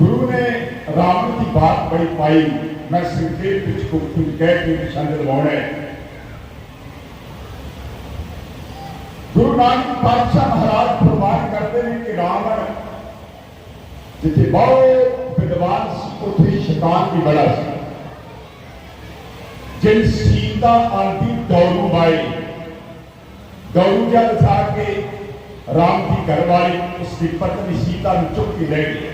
گرو نے راون کی بات بڑی پائی۔ میں سنکھیپ کچھ کہہ کے نشان لواؤنے گرو نانک پادشاہ مہاراج فرمان کرتے ہیں کہ راون جتے بہت بدوان سی، اتھے شیطان کی بڑا سی۔ جن سیتا آنتی دورو بائی دورو جا دسا کے رام کی گھر والی اس کی پتنی سیتا نے چپ کی رہ گئی۔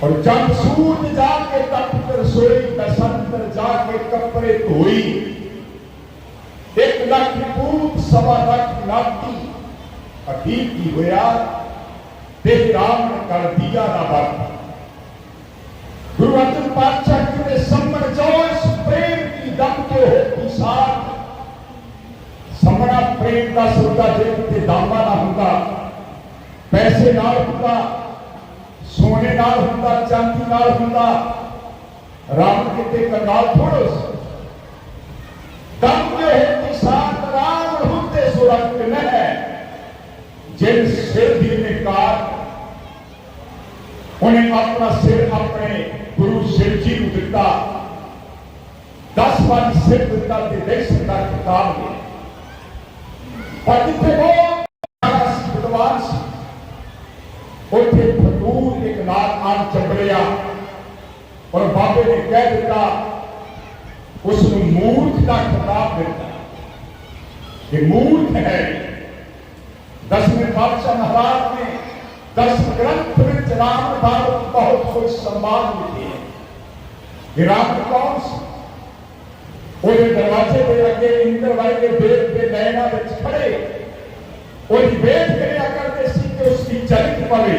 اور جب سورج جا کے تپ کر سوئی دسندر جا کے کپڑے دھوئی۔ ایک لکھ پوت سوا لکھ ناتی۔ کی ہویا دہرام کر دیا نہ بات گروہ جن پاچھا کیونے جی نے جو اس پریم کی دم کے ہوتی ساتھ۔ سمرا پریم کا سردہ جن کے دامہ نہ ہوتا پیسے نہ ہوتا ਸੋਨੇ ਨਾਲ ਹੁੰਦਾ, ਚਾਂਦੀ ਨਾਲ ਹੁੰਦਾ। ਰਾਮ ਕਿਤੇ ਕੰਗਾਲ ਥੋੜੋ ਦਮ ਹੈ ਸਾਥ ਰਾਮ ਹੁੰਦੇ ਸੁਰੰਗ ਨ ਜਿਨ ਸਿਰ ਦੀ ਨੇ ਕਾਰ ਉਹਨੇ ਆਪਣਾ ਸਿਰ ਆਪਣੇ ਗੁਰੂ ਸਿਰ ਜੀ ਨੂੰ ਦਿੱਤਾ। 10 ਵਾਰੀ ਸਿਰ ਦਿੱਤਾ ਤੇ ਦੇਖ ਦਾ ਕਿਤਾਬ ਨੇ ਪਰ ਜਿੱਥੇ ਬਹੁਤ دور ایک لات آن چپڑیا اور بابے نے کہہ دیتا اس نے مورت کا خطاب دیتا یہ مورت ہے۔ دسویں بادشاہ نواز نے دس گرنتھ میں رام بھارت بہت خوش سمان لکھی ہے یہ رام کون سی وہ دروازے پہ لگے اندر بھائی کے بیت پہ نینا بچ کھڑے۔ وہ بیت کریا کرتے سی کہ اس کی چرک پڑے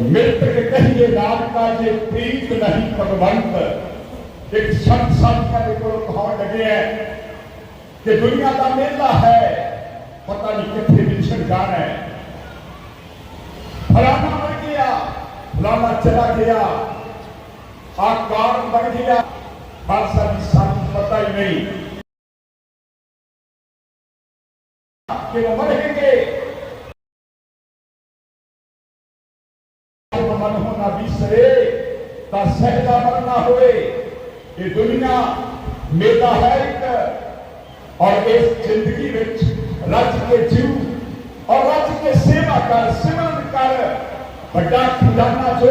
مت کے کہیے دار کا یہ پریت نہیں پگوند ایک سب سب کا ایک بھاؤ لگے ہے کہ دنیا کا میلہ ہے، پتہ نہیں کتنے بچھڑ جانا ہے فلانا مر گیا، فلانا چلا گیا آکار مر گیا۔ بادشاہ کی ساتھ پتہ ہی نہیں۔ کہ وہ مریں گے سہدہ بننا ہوئے یہ دنیا میلا ہے ایک اور اس زندگی میں رج کے جیو اور رج کے سیوا کر، سمرن کر، بڑا خزانہ جو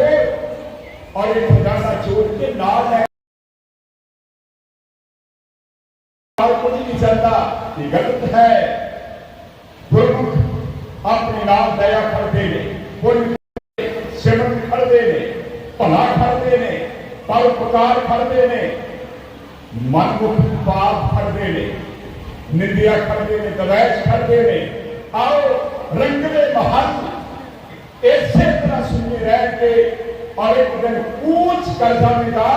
اور یہ خزانہ جوڑ کے نال ہے۔ کوئی نہیں چلتا یہ غلط ہے۔ گرمکھ اپنے نال دیا کر دے کوئی سمرن کرتے ہیں بھلا ಪರೋಪಕಾರ ಕರ್ತೇನೆ نندیا ಪಾಪ ಕರ್ತೇನೆ ನಿಂದಿಯ ಕರ್ತೇನೆ ಕವೈಸ್ ಕರ್ತೇನೆ رنگ دے محل ایسے طرح سنی رہ کے اور ایک دن کوچ کر جانے کا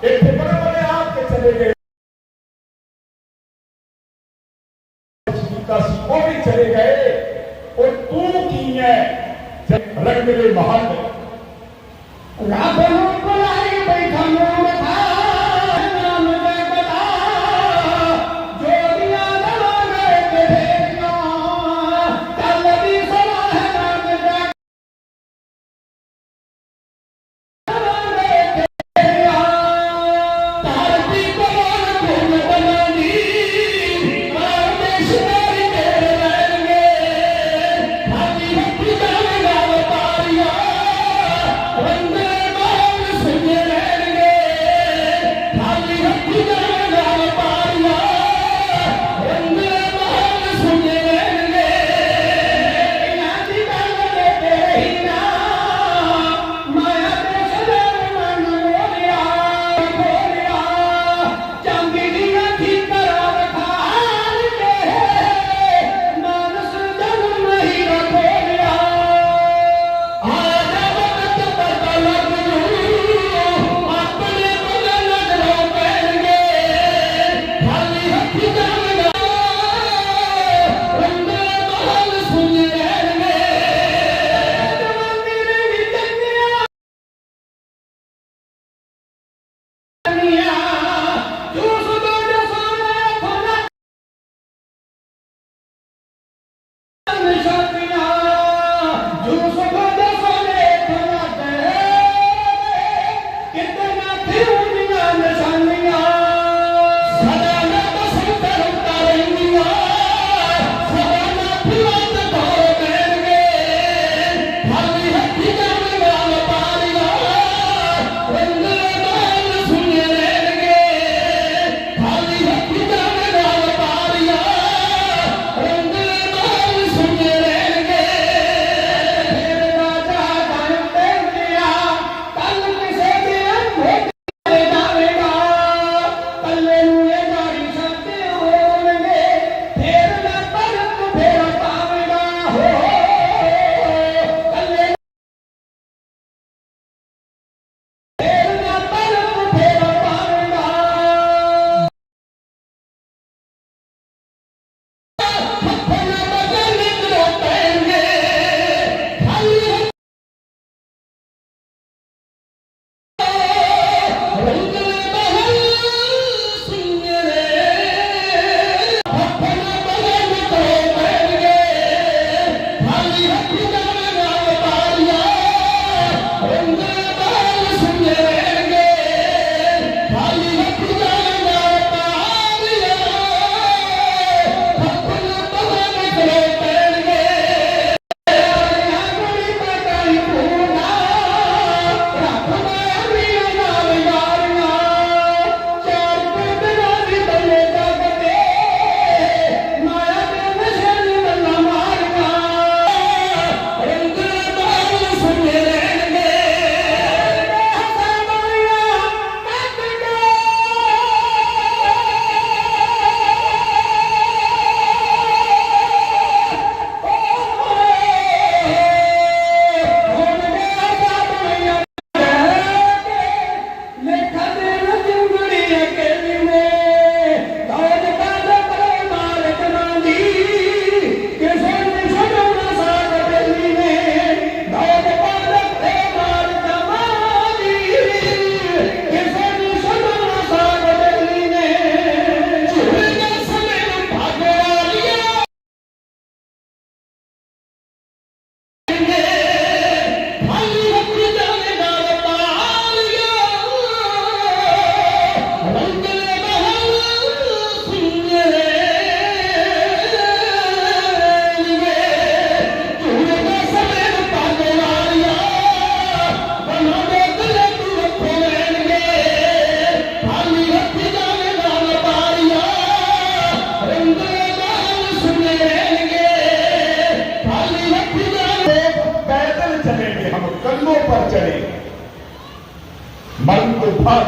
ایک بڑے بڑے آپ کے چلے گئے۔ رنگ دے چلے محل پہ every time.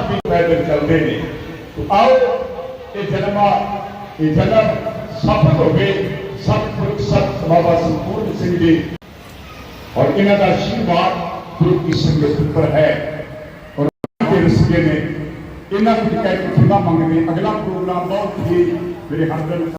سات بھی پیدل چلتے ہیں تو آؤ یہ جنما یہ جنم سفل ہو گئے سب پرک سب بابا سمپورن سنگھ جی اور انہوں کا آشیواد گرو کی کے پتر ہے اور کے رستے نے انہوں کی کہہ کے منگنے اگلا پروگرام بہت ہی میرے ہمدرد